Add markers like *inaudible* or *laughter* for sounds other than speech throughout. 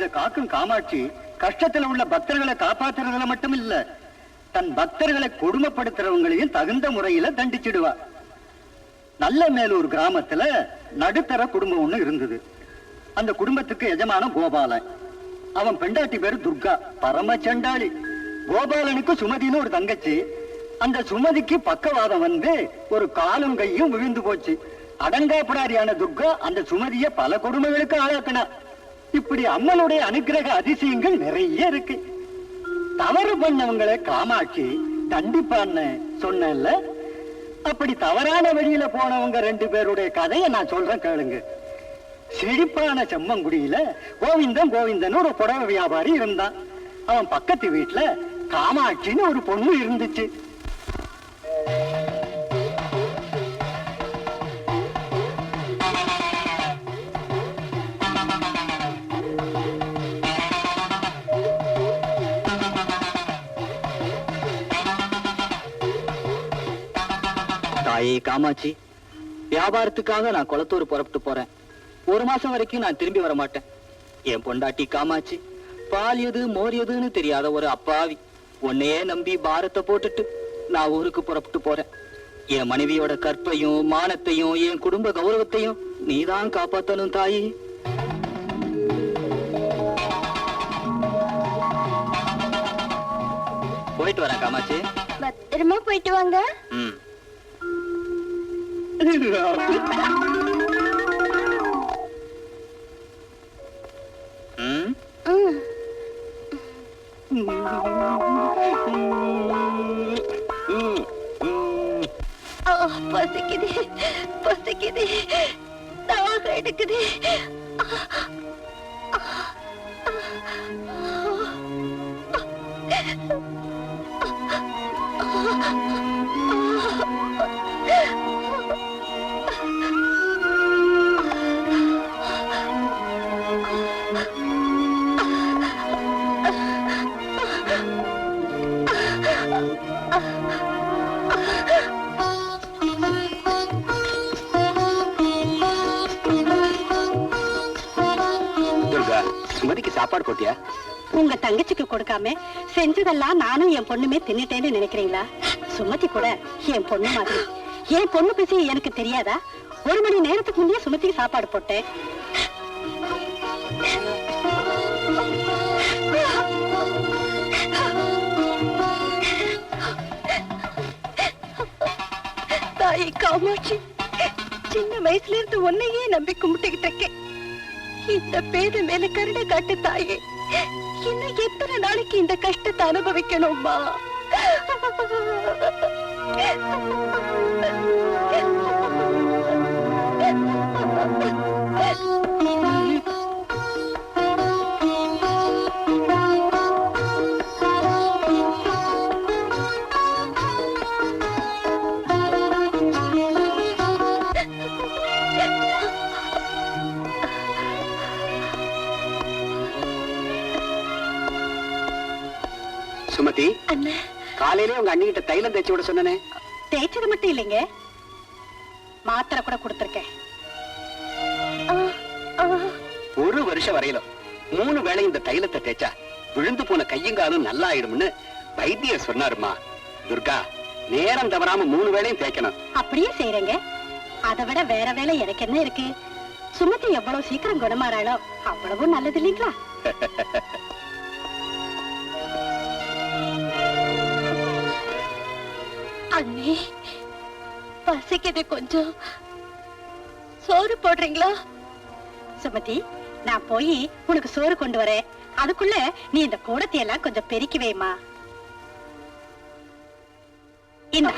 இத காக்கும் காமாட்சி கஷ்டத்துல உள்ள பக்தர்களை காப்பாத்துறதுல மட்டும் இல்ல தன் பக்தர்களை கொடுமைப்படுத்துறவங்களையும் தகுந்த முறையில தண்டிச்சிடுவா. நல்ல மேலூர் கிராமத்துல நடுத்தர குடும்பம் ஒண்ணு இருந்தது. அந்த குடும்பத்துக்கு எஜமான கோபாலன். அவன் பெண்டாட்டி பேரு துர்கா பரம செண்டாளி கோபாலனுக்கு சுமதினு ஒரு தங்கச்சி. அந்த சுமதிக்கு பக்கவாதம் வந்து ஒரு காலும் கையும் விழுந்து போச்சு. அடங்காப்படாரியான துர்கா அந்த சுமதிய பல கொடுமைகளுக்கு ஆளாக்கினா. இப்படி அம்மனுடைய அனுக்கிரக அதிசயங்கள் நிறைய இருக்கு. தவறு பண்ணவங்களை காமாட்சி தண்டிப்பான்னு சொன்னேன்ல. அப்படி தவறான வழியில போனவங்க ரெண்டு பேருடைய கதையை நான் சொல்றேன் கேளுங்க. செழிப்பான செம்மங்குடியில கோவிந்தன் கோவிந்தன் ஒரு புடவை வியாபாரி இருந்தான். அவன் பக்கத்து வீட்டுல காமாட்சின்னு ஒரு பொண்ணு இருந்துச்சு. தாயே காமாட்சி வியாபாரத்துக்காக நான் குளத்தூர் புறப்பட்டு போறேன். ஒரு மாசம் வரைக்கும் நான் திரும்பி வர மாட்டேன் என் பொண்டாட்டி காமாட்சி பால் எது மோர் எதுன்னு தெரியாத ஒரு அப்பாவி. உன்னையே நம்பி பாரத்தை போட்டுட்டு நான் ஊருக்கு புறப்பட்டு போறேன். என் மனைவியோட கற்பையும் மானத்தையும் என் குடும்ப கௌரவத்தையும் நீதான் காப்பாத்தணும் தாயி. போயிட்டு வரேன் காமாட்சி. பத்திரமா போயிட்டு வாங்க. ம். பசிக்குது பசிக்குது தாக எடுக்குது சாப்பாடு போட்டியா? உங்க தங்கச்சிக்கு கொடுக்காம செஞ்சதெல்லாம் நானும் என் பொண்ணுமே தின்னுட்டேன்னு நினைக்கிறீங்களா? சுமதி கூட என் பொண்ணு மாதிரி. என் பொண்ணு பேசி எனக்கு தெரியாதா? ஒரு மணி நேரத்துக்கு முன்னே சுமதிக்கு சாப்பாடு போட்டேன். தாயை காமாட்சி சின்ன வயசுல இருந்து உன்னையே நம்பி கும்பிட்டுக்கிட்டு இருக்கேன். இந்த பேத மேல கருணை காட்டு தாயே. இன்னும் எத்தனை நாளைக்கு இந்த கஷ்டத்தை அனுபவிக்கணுமா காலையிலே உங்க அண்ணிகிட்ட தைலம் தேய்ச்சி விட சொன்னனே. தேய்ச்சது மட்டும் இல்லைங்க. மாத்திரை கூட கொடுத்துருக்கேன். ஒரு வருஷம் வரையிலும் மூணு வேளை இந்த தைலத்தை தேய்ச்சா விழுந்து போன கையும் காலும் நல்லா ஆயிடும்னு வைத்தியர் சொன்னாருமா. துர்கா நேரம் தவறாம மூணு வேளையும் தேய்க்கணும். அப்படியே செய்யறேங்க அதை விட வேற வேலை எனக்கு என்ன இருக்கு? சுமதி எவ்வளவு சீக்கிரம் குணமாறாளோ அவ்வளவு நல்லது இல்லைங்களா? *laughs* அண்ணே பசிக்குது கொஞ்சம். சோறு போடுறீங்களா? சுமதி நான் போய் உனக்கு சோறு கொண்டு வரேன். அதுக்குள்ள நீ இந்த கூடத்தையெல்லாம் கொஞ்சம் பெருக்கி வைமா இந்த.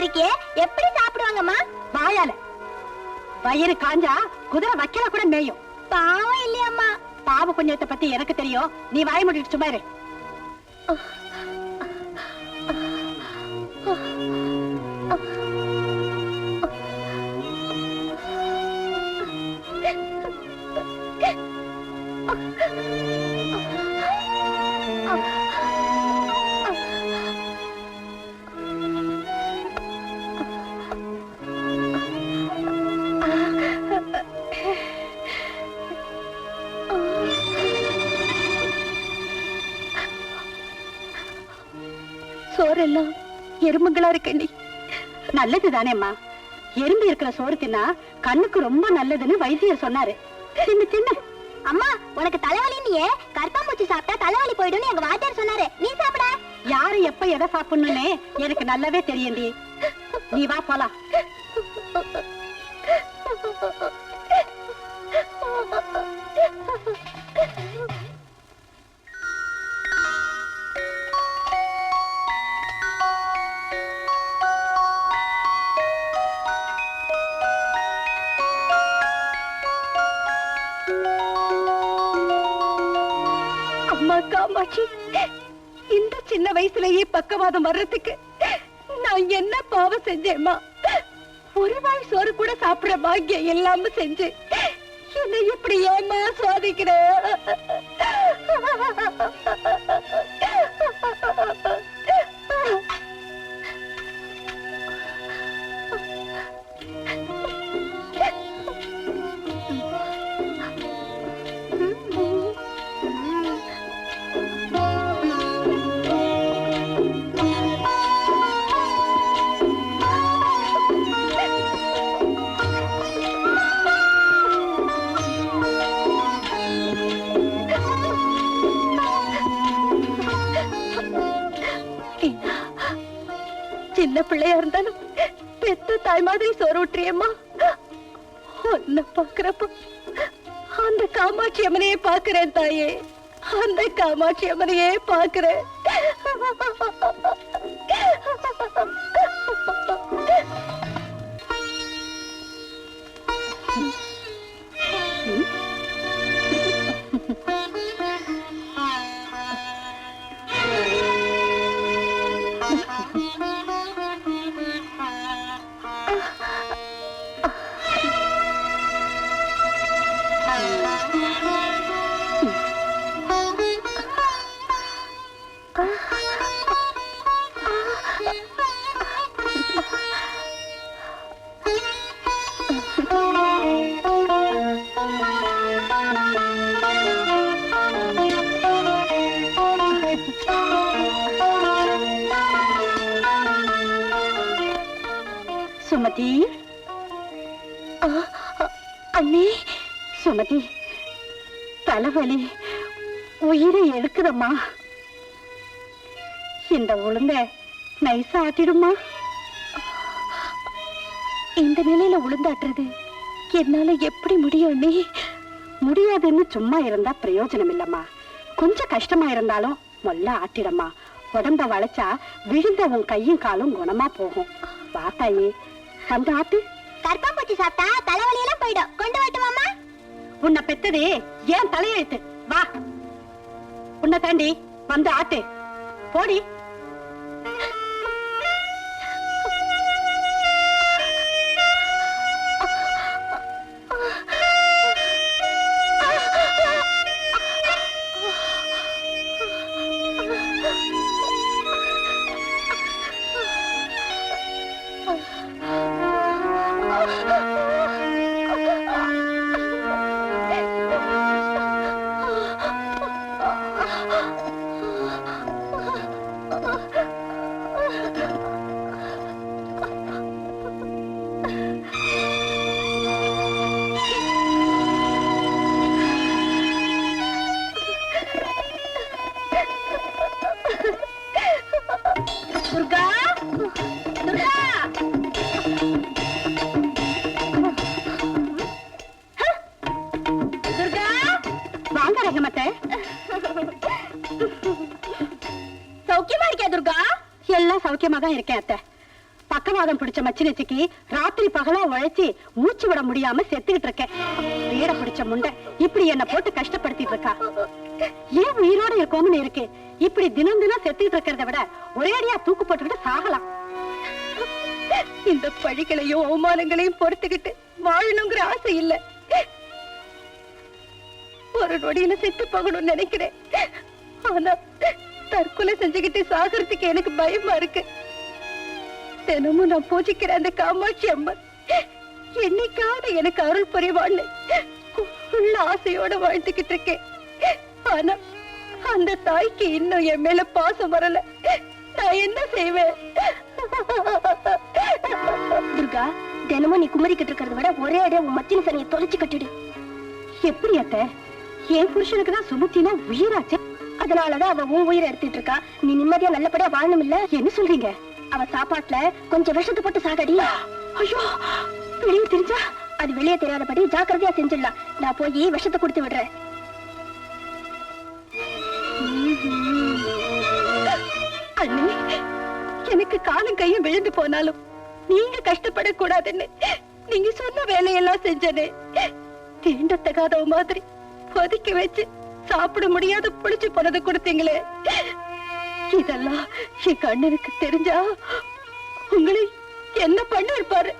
இருக்கியே எப்படி சாப்பிடுவாங்கம்மா? வாயால. வயிறு காஞ்சா குதிரை வைக்கல கூட மேயும். பாவம் இல்லையம்மா. பாவ புண்ணியத்தை பத்தி எனக்கு தெரியும். நீ வாய முடிட்டு சும்மா நல்லது தானேம்மா எறும்பு இருக்கிற சோறு தின்னா கண்ணுக்கு ரொம்ப நல்லதுன்னு வைத்தியர் சொன்னாரு. தின்னு தின்னு அம்மா உனக்கு தலைவலின்னு கற்பாம்பூச்சி சாப்பிட்டா தலைவலி போயிடும்னு எங்க வாத்தியார் சொன்னாரு. நீ சாப்பிட. யாரு எப்ப எதை சாப்பிடணும்னு எனக்கு நல்லாவே தெரியும்டி. நீ வா போலாம். உத்தரவாதம் வர்றதுக்கு நான் என்ன பாவம் செஞ்சேம்மா? ஒரு வாய் சோறு கூட சாப்பிட பாக்கியம் இல்லாம செஞ்சு என்னை இப்படி ஏமா சுவாதிக்கிற நீ மாதிரி உன்னை பாக்குறப்ப அந்த காமாட்சி அம்மனையே பாக்குறேன் தாயே. அந்த காமாட்சி அம்மனையே பாக்குறேன் நைஸா ஆட்டிடுமா இந்த நிலையில உளுந்தாட்டுறது என்னால எப்படி முடியும் அண்ணே முடியாதுன்னு சும்மா இருந்தா பிரயோஜனம் இல்லம்மா கொஞ்சம் கஷ்டமா இருந்தாலும் மொல்ல ஆட்டிடம்மா. உடம்ப வளைச்சா விழுந்த உன் கையும் காலும் குணமா போகும். வா தாயி. வந்து ஆட்டு. கற்பாம்பூச்சி சாப்பிட்டா தலைவலி எல்லாம் போயிடும். கொண்டு வரட்டுமாமா உன்னை பெத்தது ஏன் தலையெழுத்து. வா. உன்னை தாண்டி வந்து ஆட்டு. போடி. பிரச்சனை பிடிச்ச ராத்திரி பகலா உழைச்சி மூச்சு விட முடியாம செத்துக்கிட்டு இருக்கேன். வீட பிடிச்ச முண்டை இப்படி என்ன போட்டு கஷ்டப்படுத்திட்டு இருக்கா. ஏன் உயிரோட இருக்கோம்னு இருக்கு. இப்படி தினம் தினம் செத்துக்கிட்டு இருக்கிறத விட ஒரேடியா தூக்கு போட்டுக்கிட்டு சாகலாம். இந்த பழிகளையும் அவமானங்களையும் பொறுத்துக்கிட்டு வாழணுங்கிற ஆசை இல்ல. ஒரு நொடியில செத்து போகணும்னு நினைக்கிறேன். ஆனா தற்கொலை செஞ்சுக்கிட்டு சாகிறதுக்கு எனக்கு பயமா இருக்கு. தினமும் நான் பூஜிக்கிற அந்த காமாட்சி அம்மன் என்னைக்காவது எனக்கு அருள் புரிவான்னு உள்ள ஆசையோட வாழ்ந்துகிட்டு இருக்கேன். ஆனா அந்த தாய்க்கு இன்னும் என் மேல பாசம் வரல. நான் என்ன செய்வேன்? துர்கா தினமும் நீ குமரிக்கிட்டு இருக்கிறத விட ஒரே அடியா உன் மத்தின சனியை தொலைச்சு கட்டிடு. எப்படி அத்த? என் புருஷனுக்கு தான் சுமத்தினா உயிராச்சு. அதனாலதான் அவ உன் உயிரை எடுத்துட்டு இருக்கா. நீ நிம்மதியா நல்லபடியா வாழணும் இல்ல என்ன சொல்றீங்க? அவ சாப்பாட்டுல கொஞ்சம் விஷத்தை போட்டு சாகடி. ஐயோ வெளியே தெரிஞ்சா? அது வெளியே தெரியாதபடி ஜாக்கிரதையா செஞ்சிடலாம். நான் போய் விஷத்தை கொடுத்து விடுறேன். அண்ணி எனக்கு காலும் கையும் விழுந்து போனாலும் நீங்க கஷ்டப்படக்கூடாதுன்னு நீங்க சொன்ன வேலையெல்லாம் செஞ்சனே. தீண்டத்தகாதவ மாதிரி ஒதுக்கி வச்சு சாப்பிட முடியாத புளிச்சு போனதை கொடுத்தீங்களே. இதெல்லாம் என் கண்ணனுக்கு தெரிஞ்சா உங்களை என்ன பண்ண இருப்பாரு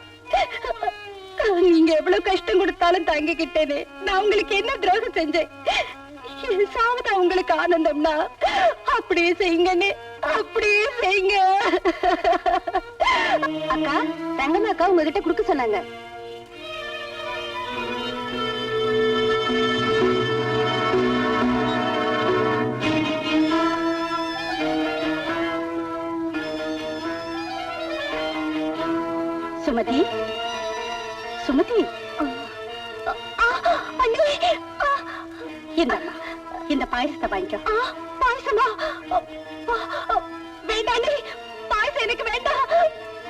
நீங்க எவ்வளவு கஷ்டம் கொடுத்தாலும் தாங்கிக்கிட்டேனே நான் உங்களுக்கு என்ன துரோகம் செஞ்சேன்? சாவதா உங்களுக்கு ஆனந்தம்னா? அப்படியே செய்யுங்கன்னு அப்படியே செய்யுங்க. அக்கா தங்கம்மா அக்கா உங்ககிட்ட குடுக்க சொன்னாங்க. சுமதி? சுமதி? இந்தம்மா இந்த பாயசத்தை வாங்கிக்கோ. பாயசமா? வேண்டாண்ணே பாயசம் எனக்கு வேண்டாம்.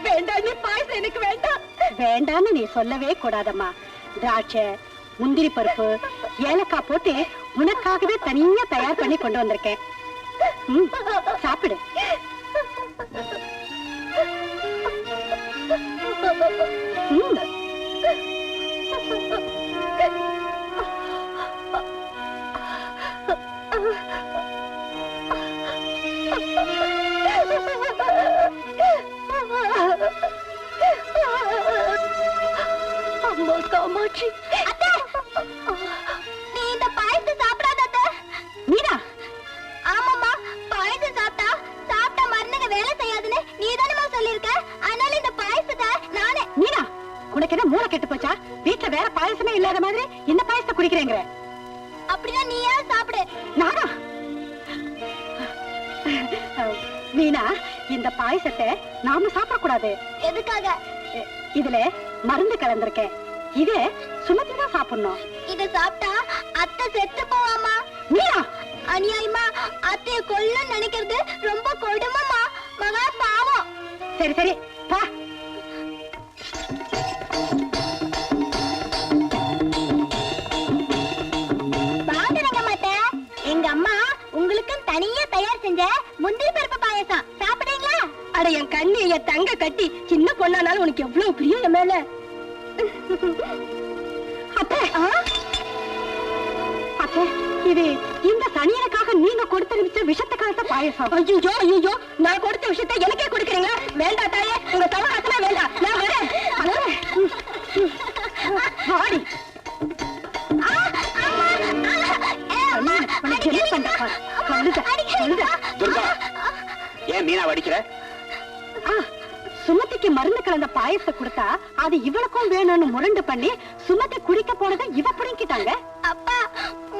வேண்டாண்ணே பாயசம் எனக்கு வேண்டாம். வேண்டான்னு நீ சொல்லவே கூடாதம்மா. திராட்சை முந்திரி பருப்பு ஏலக்காய் போட்டு உனக்காகவே தனியா தயார் பண்ணி கொண்டு வந்திருக்கேன். சாப்பிடு. காமாட்சி நீ இந்த பாயசத்தை சாப்பிடாத அத்தை. மீரா ஆமாம்மா பாயசம் சாப்பிட்டா சாப்பிட்ட மருந்துங்க வேலை செய்யாதுன்னு நீ தானமா சொல்லியிருக்க. அதனால இந்த பாயசத்தை நானே மீரா உனக்கு என்ன மூளை கெட்டு போச்சா? வீட்டுல வேற பாயசமே இல்லாத மாதிரி இந்த பாயசத்தை குடிக்கிறேங்கிற? அப்படின்னா நீ ஏன் சாப்பிடு? நானா? மீனா இந்த பாயசத்தை நாம சாப்பிடக்கூடாது. எதுக்காக? இதுல மருந்து கலந்திருக்கேன். இத சுமத்தி தான் சாப்பிடணும். இத சாப்பிட்டா அத்தை செத்து போவாமா மீனா அநியாயமா அத்தைய கொல்ல நினைக்கிறது ரொம்ப கொடுமைமா மகா பாவம். சரி சரி பா. எங்க அம்மா உங்களுக்கு தனியா தயார் செஞ்ச முந்திரி பருப்பு பாயசம். சாப்பிடுறீங்களா? அட என் கண்ணு என் தங்க கட்டி. சின்ன பொண்ணானாலும் உனக்கு எவ்வளவு பிரியம் என் மேல? அத்தை அத்தை இது இந்த சனியனுக்காக நீங்க கொடுத்தனுப்பிச்ச விஷத்தை கலந்த பாயசம். ஐயோ ஐயோ நான் கொடுத்த விஷயத்தை எனக்கே கொடுக்குறீங்க வேண்டாம் தாயே உங்க சவகாசமே வேண்டாம். நான் வரேன். உனக்கு என்ன பண்ற. துர்கா ஏன் மீனா வடிக்கிற சுமதிக்கு மருந்து கலந்த பாயசத்தை கொடுத்தா அது இவளுக்கும் வேணும்னு முரண்டு பண்ணி சுமதி குடிக்க போனதை இவ பிடிங்கிட்டாங்க. அப்பா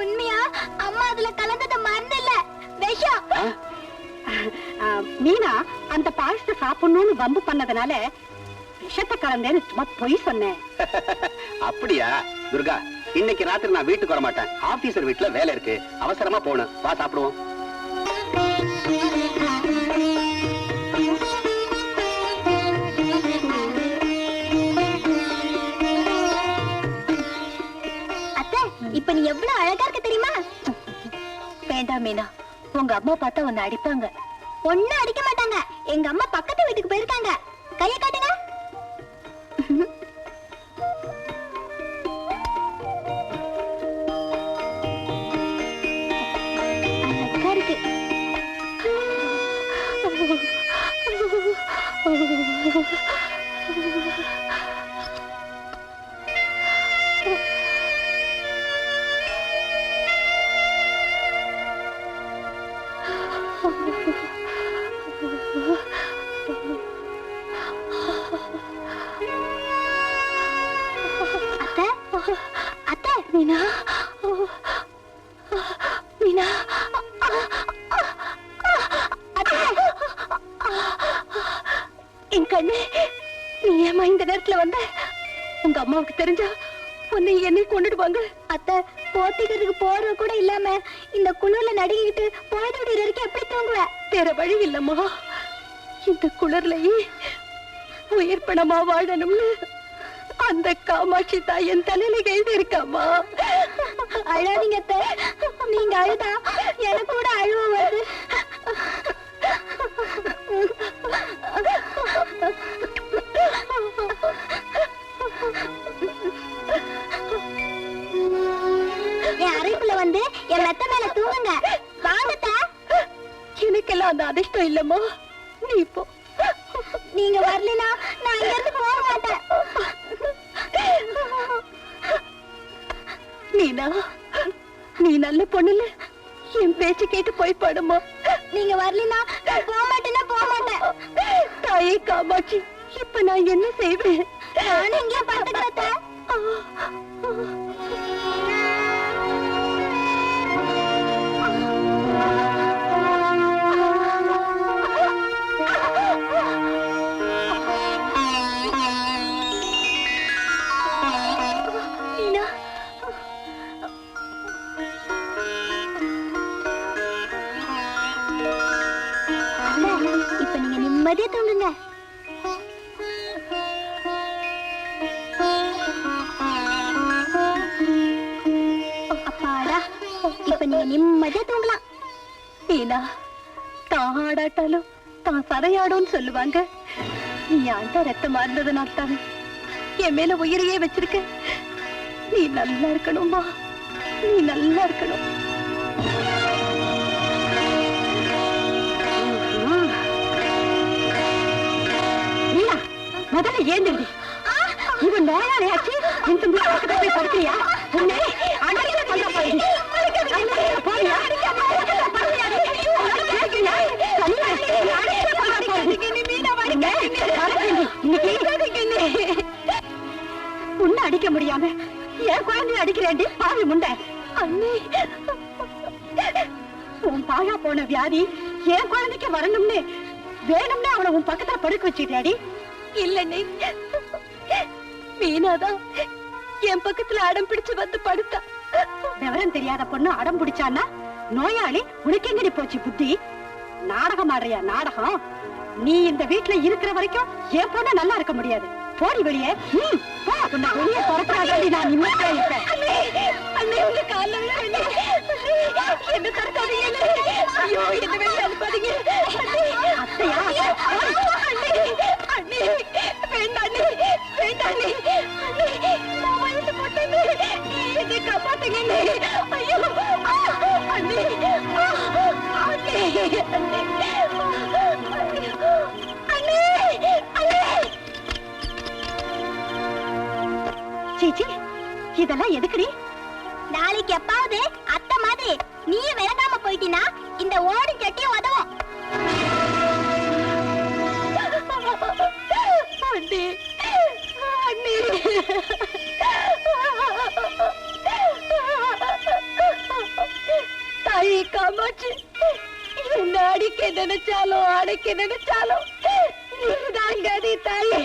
உண்மையா? அம்மா அதுல கலந்தது மருந்து இல்ல விஷம். மீனா அந்த பாயசத்தை சாப்பிடணும்னு வம்பு பண்ணதுனால விஷத்தை கலந்தேன்னு சும்மா பொய் சொன்னேன். *laughs* அப்படியா? துர்கா இன்னைக்கு ராத்திரி நான் வீட்டுக்கு வர மாட்டேன் ஆபீசர் வீட்டுல வேலை இருக்கு. அவசரமா போகணும். வா சாப்பிடுவோம். இப்ப நீ எவ்வளவு அழகா இருக்க தெரியுமா? வேண்டாம் மீனா. உங்க அம்மா பார்த்தா உன்னை அடிப்பாங்க. ஒன்னும் அடிக்க மாட்டாங்க. எங்க அம்மா பக்கத்து வீட்டுக்கு போயிருக்காங்க. கையை காட்டுங்க. என் கண்ணு நீ ஏமா இந்த நேரத்துல வந்த? உங்க அம்மாவுக்கு தெரிஞ்சா உன்னை என்னை கொண்டுடுவாங்க. அத்தை போத்திக்கிறதுக்கு போற கூட இல்லாம இந்த குளிர்ல நடுங்கிட்டு பொழுது விடுற வரைக்கும் எப்படி தூங்குவ? வேற வழி இல்லம்மா. இந்த குளிர்லயே உயிர் பணமா வாழணும்னு அந்த காமாட்சி தாய் என் தலையில கைது இருக்காமா அழாதீங்க அத்தை. நீங்க அழுதா எனக்கு கூட அழுவ வருது. என் அறைக்குள்ள வந்து என் மெத்த மேல தூங்குங்க. வாங்கத்த எனக்கெல்லாம் அந்த அதிர்ஷ்டம் இல்லம்மா. நீ போ. நீங்க வரலனா நான் இங்க இருந்து போக மாட்டேன். நீனா நீ நல்ல பொண்ணுல என் பேச்சு கேட்டு போய் பாடுமா நீங்க வரலனா நான் போக மாட்டேன்னா போக மாட்டேன் தாயே காமாட்சி இப்ப நான் என்ன செய்வேன்? நானும் இங்கே பாத்துக்கிறேன் மீனா தான் ஆடாட்டாலும் தான் சதையாடும்னு சொல்லுவாங்க. நீ அந்த ரத்தம் மாறினதுனால தானே என் மேல உயிரையே வச்சிருக்க. நீ நல்லா இருக்கணும்மா நீ நல்லா இருக்கணும். முதல்ல ஏந்திருடி. இவன் நோயாளியாச்சு இந்த போய் படுக்கிறியா? உன்னை அடிக்க கொல்ல போறீங்க உன்னை அடிக்க முடியாம என் குழந்தைய அடிக்கிறேன்டி பாவி முண்டை அண்ணே உன் பாழா போன வியாதி என் குழந்தைக்கு வரணும்னு வேணும்னு அவளை உன் பக்கத்துல படுக்க வச்சுட்டியாடி இல்லண்ணே மீனாதான் என் பக்கத்துல அடம் பிடிச்சு வந்து படுத்தா விவரம் தெரியாத பொண்ணு அடம் பிடிச்சான்னா நோயாளி உனக்கு எங்கடி போச்சு புத்தி? நாடகம் ஆடுறியா? நாடகம்? நீ இந்த வீட்டுல இருக்கிற வரைக்கும் என் பொண்ணு நல்லா இருக்க முடியாது. போடி வெளியே. வெளியே துரத்துறாடி நான் நிம்மதியா இருப்பேன். அண்ணே உங்க கால்ல என்ன அண்ணே. ஐயோ என்ன வெளியே அனுப்பாதீங்க. அண்ணே, அத்தையா? அண்ணே அண்ணே வேண்டாம் அண்ணே வேண்டாம் அண்ணே. அண்ணே நான் வயசு போட்டேனே. என்னை காப்பாத்துங்க ஐயோ அண்ணே. சீச்சி இதெல்லாம் எதுக்குடி? நாளைக்கு எப்பாவது அத்தை மாதிரி நீ விளங்காம போயிட்டினா இந்த ஓடு சட்டியும் உதவும். அண்ணே அண்ணே அடிக்க நினைச்சாலும் அடைக்க நினைச்சாலும். நீதான் கதி தாயே.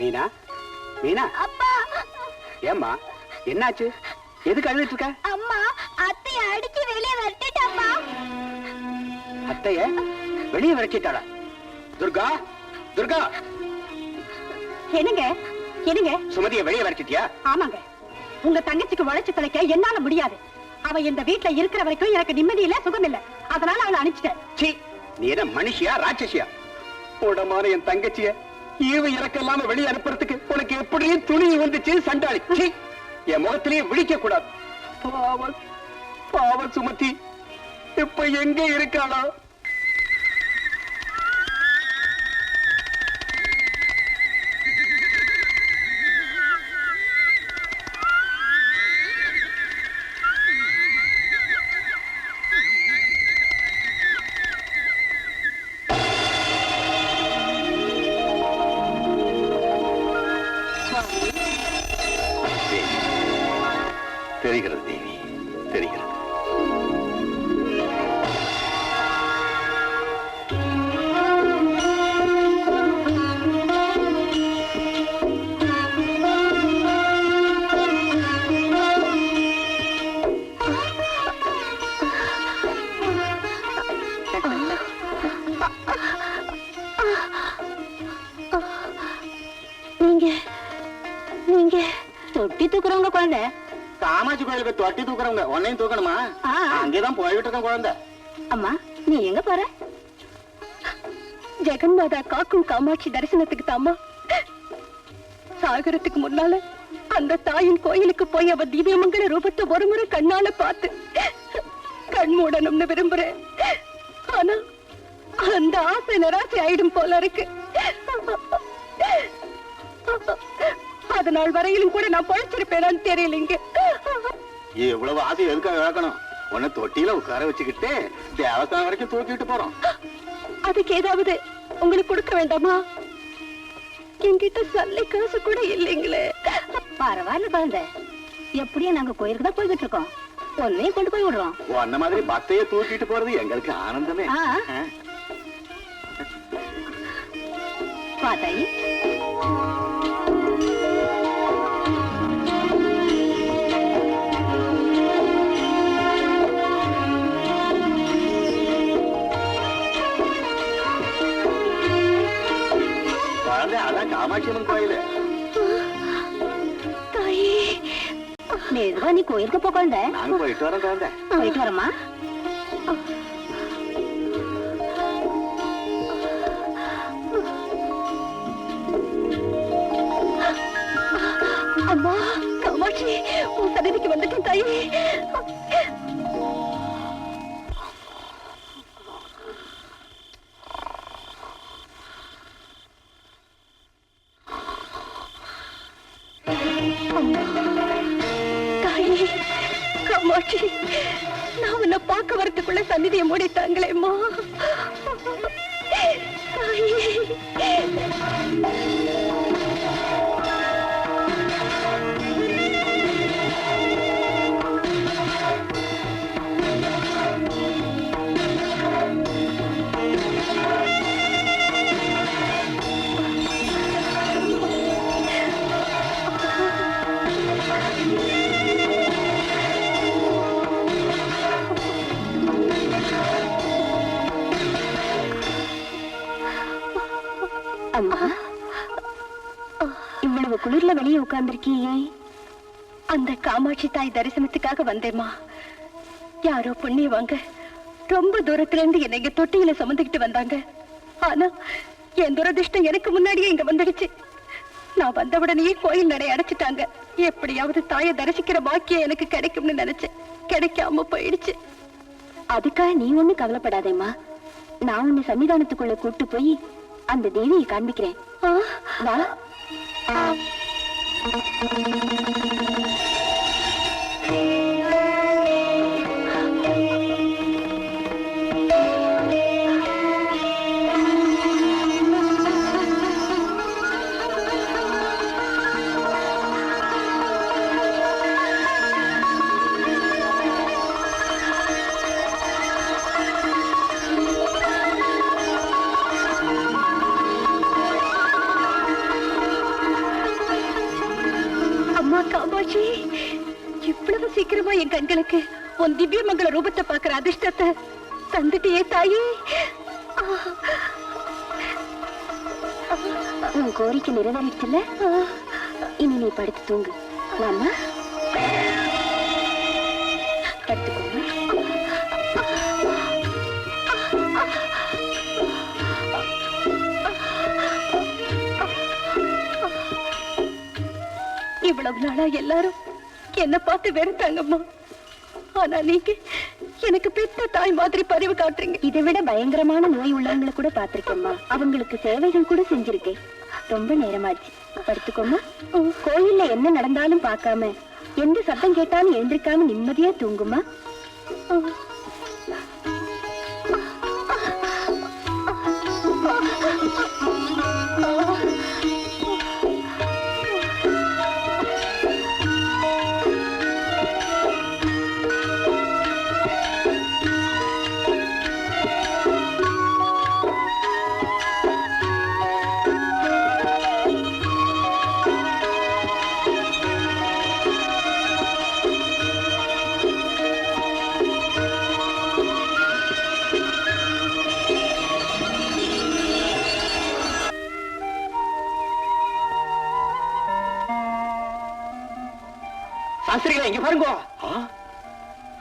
மீனா மீனா. அப்பா. ஏம்மா? என்னாச்சு? எதுக்கு அழுதுட்டு இருக்க? அம்மா அத்தைய அடிச்சு வெளியே வரட்டிட்டாம்மா. அத்தைய வெளியே விரட்டிட்டாளா? துர்கா துர்கா. என்னங்க என்னங்க? சுமதியை வெளியே விரட்டிட்டியா? ஆமாங்க. உங்க தங்கச்சிக்கு உழைச்சு தலைக்க என்னால முடியாது. அவ இந்த வீட்ல இருக்கிற வரைக்கும் எனக்கு நிம்மதி இல்ல சுகம் இல்ல. அதனால அவளை அனுப்பிச்சிட்டேன். சீ நீ என்ன மனுஷியா ராட்சசியா? உடமான என் தங்கச்சிய ஈவு இறக்கல்லாம வெளியே அனுப்புறதுக்கு உனக்கு எப்படியும் துணி வந்துச்சு சண்டாளி. என் முகத்திலேயே விழிக்க கூடாது பாவம் பாவம் சுமதி இப்ப எங்க இருக்காளா? தொட்டி தூக்குறவங்க உன்னையும் தூக்கணுமா. அங்கேதான் போய்கிட்டு இருக்கேன் குழந்தை. அம்மா நீ எங்க போற? ஜெகன்மாதா காக்கும் காமாட்சி தரிசனத்துக்கு தாமா சாகரத்துக்கு முன்னால அந்த தாயின் கோயிலுக்கு போய் அவ திவ்யமங்கல ரூபத்தை ஒரு முறை கண்ணால பார்த்து கண் மூடணும்னு விரும்புறேன். ஆனா அந்த ஆசை நிராசை ஆயிடும் போல இருக்கு. அதனால் வரையிலும் கூட நான் பொழைச்சிருப்பேனான்னு தெரியலைங்க இவ்வளவு ஆசை எதுக்காக இழக்கணும் உன்னை தொட்டியில உட்கார வச்சுக்கிட்டு தேவஸ்தானம் வரைக்கும் தூக்கிட்டு போறோம். அதுக்கு ஏதாவது உங்களுக்கு கொடுக்க வேண்டாமா? என்கிட்ட சல்லி காசு கூட இல்லைங்களே. பரவாயில்ல குழந்தை. எப்படியும் நாங்க கோயிலுக்கு தான் போய்கிட்டு இருக்கோம். ஒன்னையும் கொண்டு போய் விடுறோம். உன்ன மாதிரி பத்தைய தூக்கிட்டு போறது எங்களுக்கு ஆனந்தமே. பாத்தாயி. அதான் காமாட்சி அம்மன் கோயிலு தாயே மெதுவா நீ கோயிலுக்கு போ குழந்தை. நாங்க போயிட்டு வரோம் குழந்தை. போயிட்டு வரமா அம்மா காமாட்சி உன் சன்னதிக்கு வந்துட்டேன் தாயே. அம்மா. இவ்வளவு குளிர்ல வெளியே உட்கார்ந்துருக்கியே. அந்த காமாட்சி தாய் தரிசனத்துக்காக வந்தேம்மா. யாரோ புண்ணியவாங்க ரொம்ப தூரத்துல இருந்து என்னை இங்க தொட்டியில சுமந்துக்கிட்டு வந்தாங்க. ஆனா என் துரதிருஷ்டம் எனக்கு முன்னாடியே இங்க வந்துடுச்சு. நான் வந்தவுடனேயே கோயில் நடை அடைச்சிட்டாங்க. எப்படியாவது தாயை தரிசிக்கிற பாக்கியம் எனக்கு கிடைக்கும்னு நினைச்சேன். கிடைக்காம போயிடுச்சு. அதுக்காக நீ ஒண்ணு கவலைப்படாதேம்மா. நான் உன்னை சன்னிதானத்துக்குள்ள கூட்டு போய் அந்த தேவியை காண்பிக்கிறேன். வா உன் திவ்ய மங்கள ரூபத்தை பார்க்கிற அதிர்ஷ்டத்தை தந்துட்டியே தாயே. உன் கோரிக்கை நிறைவேறிச்சுல இனி நீ படுத்து தூங்கு. மாமா. படுத்துக்கோங்க இவ்வளவு நாளா எல்லாரும் என்ன பார்த்து வெறுத்தாங்கம்மா. ஆனா நீங்க எனக்கு பெத்த தாய் மாதிரி பரிவு காட்டுறீங்க. இதை விட பயங்கரமான நோய் உள்ளவங்களை கூட பார்த்திருக்கேம்மா. அவங்களுக்கு சேவைகள் கூட செஞ்சிருக்கேன். ரொம்ப நேரமாச்சு. படுத்துக்கோமா கோயில்ல என்ன நடந்தாலும் பார்க்காம எந்த சத்தம் கேட்டாலும் எழுந்திருக்காம நிம்மதியா தூங்குமா பாருங்க.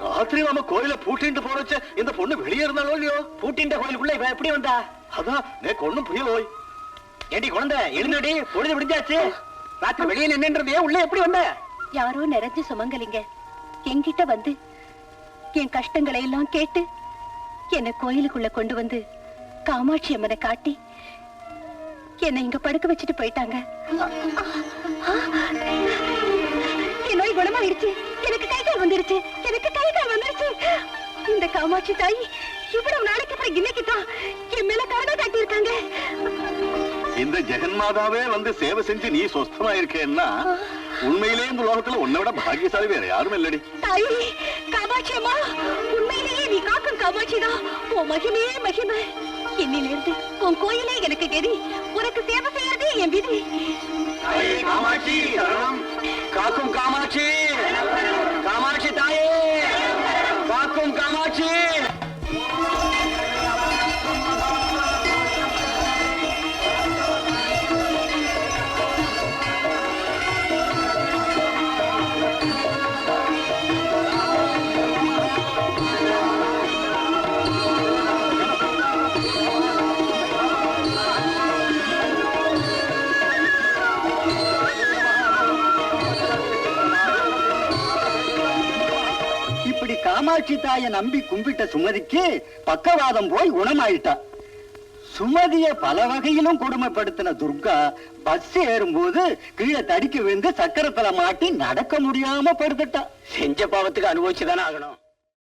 ராத்திரி நாம கோயில பூட்டிட்டு போறச்ச இந்த பொண்ணு வெளியே இருந்தாலோ இல்லையோ? பூட்டின்ற கோயிலுக்குள்ள இவ எப்படி வந்தா? அதான் எனக்கு ஒண்ணும் புரியலோய். ஏண்டி குழந்தை எழுந்தடி பொழுது விடிஞ்சாச்சு. ராத்திரி வெளியே உள்ள எப்படி வந்த? யாரோ நிறைஞ்சு சுமங்கலிங்க. என்கிட்ட வந்து என் கஷ்டங்களை எல்லாம் கேட்டு என்னை கோயிலுக்குள்ள கொண்டு வந்து காமாட்சி அம்மனை காட்டி என்னை இங்க படுக்க வச்சுட்டு போயிட்டாங்க. குணமாயிடுச்சு எனக்கு கை கால் வந்துருச்சு எனக்கு கை கால் வந்துருச்சு. இந்த காமாட்சி தாய் இவ்வளவு நாளைக்கு அப்புறம் இன்னைக்கு தான் என் மேல கருணை காட்டியிருக்காங்க. இந்த ஜெகன்மாதாவே வந்து சேவை செஞ்சு நீ சொஸ்தமா இருக்கேன்னா உண்மையிலே இந்த உலகத்துல உன்னை விட பாக்கியசாலி வேற யாரும் இல்லடி. தாயே காமாட்சி அம்மா உண்மையிலேயே நீ காக்கும் காமாட்சி தான் உன் மகிமையே மகிமை. என்னிலிருந்து உன் கோயிலே எனக்கு கெதி உனக்கு சேவை செய்யறதே என் விதி. காமாட்சி காக்கும் காமாட்சி இப்படி தாயை நம்பி கும்பிட்ட சுமதிக்கு பக்கவாதம் போய் குணமாயிட்டா. சுமதிய பல வகையிலும் கொடுமைப்படுத்தின துர்கா பஸ் ஏறும்போது கீழே தடிக்க விழுந்து சக்கரத்துல மாட்டி நடக்க முடியாம படுத்துட்டா. செஞ்ச பாவத்துக்கு அனுபவிச்சுதானே ஆகணும்.